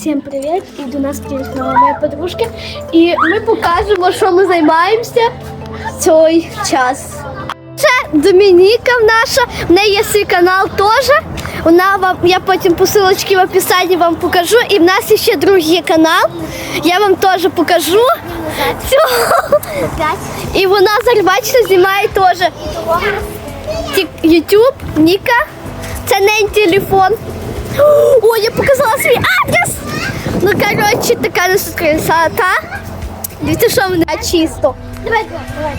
Всім привіт! І до нас приїхала моя подружка. І ми покажемо, що ми займаємося в цей час. Це Домініка наша, в неї є свій канал теж. Вона вам, я потім посилочки в описанні вам покажу. І в нас є ще другий канал. Я вам теж покажу. Цього. І вона зараз, бачите, знімає теж Тік- YouTube, Ніка. Це не телефон. О, я показала свій адрес. Ну, коротше, така нас тут красота. Дивіться, що мене чисто. Давай, давай,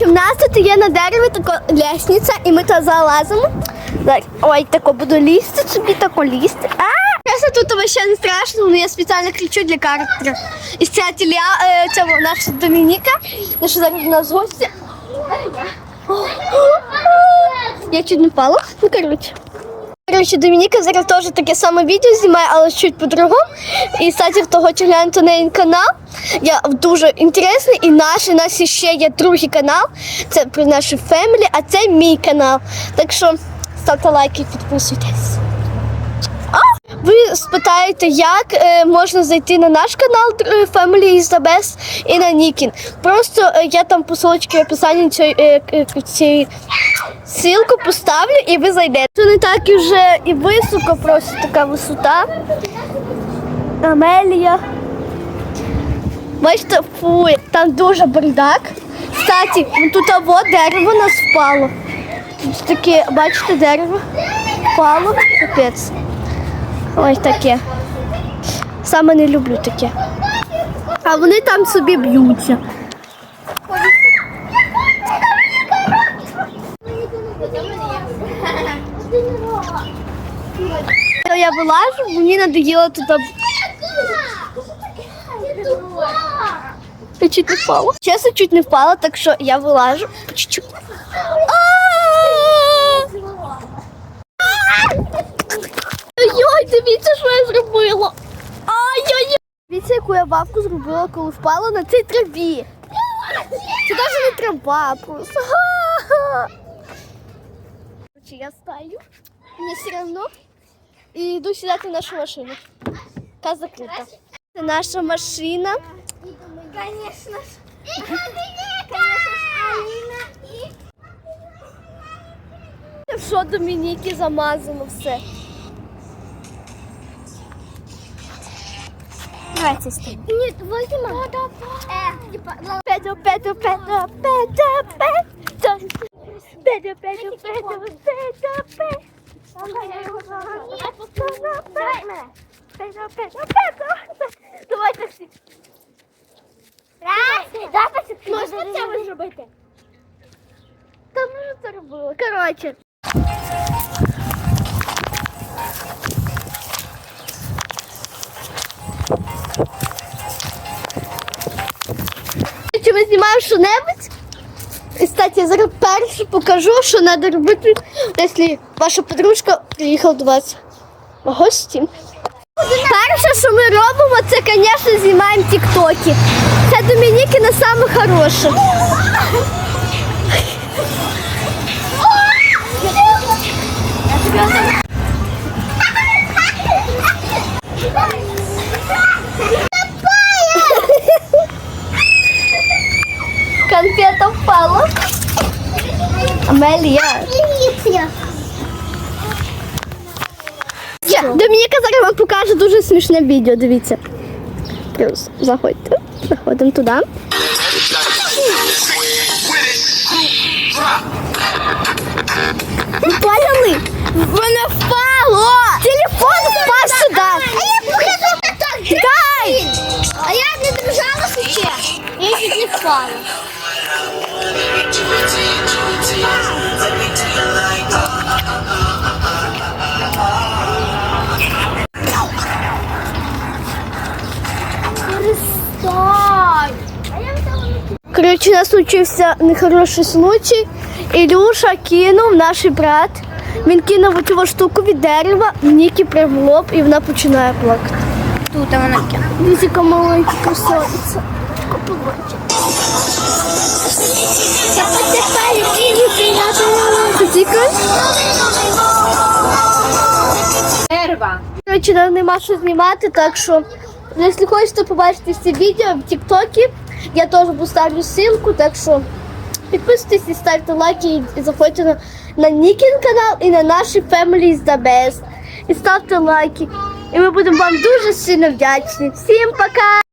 У нас тут є на дереві така лестниця, і ми туди залазимо. Ой, тако буду лізти собі, тако лізти. А! Чесно, тут вообще не страшно, але я спеціально кричу для характера. І ця тіля, е, цього наша Домініка, наша зараз нас гості. Я чуть не впала. Ну, коротше. Коротше, Домініка зараз теж таке саме відео знімає, але чуть по-другому. І, кстати, хто хоче глянути на її канал, я дуже інтересний. І наш, і нас ще є другий канал. Це про нашу фемілі, а це мій канал. Так що ставте лайки і підписуйтесь. Спитаєте, як е, можна зайти на наш канал е, Family is the Best і на Нікін. Просто е, я там посилочки в описанні цієї цієї ссылку поставлю і ви зайдете. Це не так і вже і високо, просто така висота. Амелія. Бачите, фу, там дуже бардак. Кстати, тут або дерево нас впало. Тут таке, бачите, дерево впало. Капець. Ось таке. Саме не люблю таке. А вони там собі б'ються. Я вилажу, мені надоїло тут. Я чуть не впала. Чесно, чуть не впала, так що я вилажу. чуть-чуть. Ой, дивіться, що я зробила. Ай-яй-яй. Дивіться, яку я бабку зробила, коли впала на цій траві. Це навіть не трава, просто. Короче, я стою, мені все одно. І йду сідати в нашу машину. Яка закрита. Це наша машина. Конечно ж. Ж, Алина и... Що Домініки замазано все. Давайте з тобою. Нет, возьми. Э, типа, ну, Петро, Петро, Петро, Петро, Петро. Петро, Петро, Петро, Петро, Петро. Давай мене. Петро, Петро, Петро. Давайте всі. Раз, два. Можна це ви зробити? Та ми ж це робили. Коротше. Чи що-небудь? І, кстати, я зараз перше покажу, що треба робити, якщо ваша подружка приїхала до вас в гості. Перше, що ми робимо, це, звісно, знімаємо тіктоки. Це Домінікіна саме хороше. Амелія. Домініка зараз вам покаже дуже смішне відео, дивіться. Плюс, заходьте. Заходимо туди. Ви Поняли? Воно впало! Телефон впав сюди! А я покажу так. Дай! А я не держала ще. Я чуть не впала. Коротше, у нас случився нехороший случай. Ілюша кинув наш брат. Він кинув цю штуку від дерева, Нікі прямо в лоб, і вона починає плакати. Тут вона кинула. Дивіться, яка маленька красавиця. Коротше, нам нема що знімати, так що, якщо хочете побачити всі відео в Тіктокі, я теж поставлю ссылку, так що підписуйтесь і ставте лайки і- заходьте на, на Нікін канал і на наш Family is the best. І ставте лайки. І ми будемо вам дуже сильно вдячні. Всім пока!